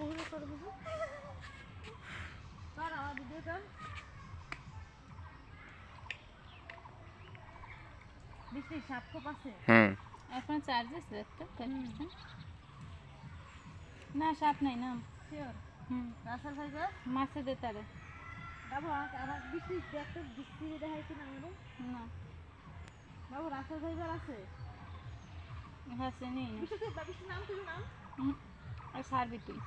পুকুরে করে দেবো কর আমার ভিডিও কর বৃষ্টি সাপ খোপ আছে। হুম। এখন চার্জ আছে একটা না সাপ নাই না। শিওর হুম। রাসাল ফাইবার মাছে দে তারে। বাবু আমার বৃষ্টি একটা বৃষ্টি দেখাইছি না আমাদের না। বাবু রাসাল ফাইবার আছে? নেই। নাম নাম? হুম, আর সারবি তুই।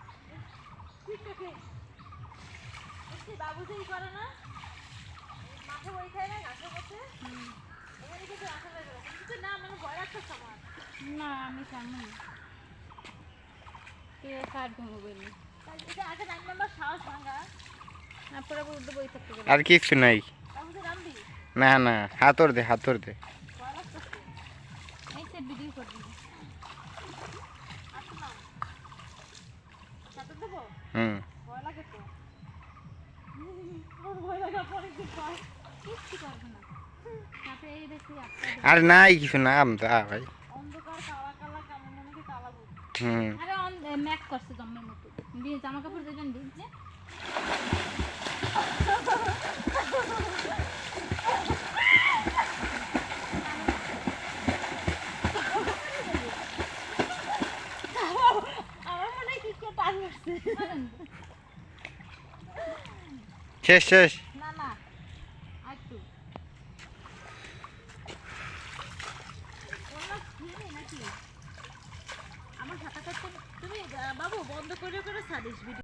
করে না। মাঠে বই খায় কাছে মানে না আমি সামনে তুই থাকতে গেলে আর কিছু নাই। বাবু না না হাতর দে হাতর দে ভয় লাগতেছে এই সে ভিডিও করবি আসুন নাম সাঁতার দেবো হুম। না। আর নাই কিছু নাম তা ভাই। হুম। ম্যাক করছে জম্মের মতো। দিয়ে জামা কাপড় যেজন দিচ্ছে শেষ শেষ আমার সাঁতার কাটতে তুমি বাবু বন্ধ করে করে ছাড়িস ভিডিও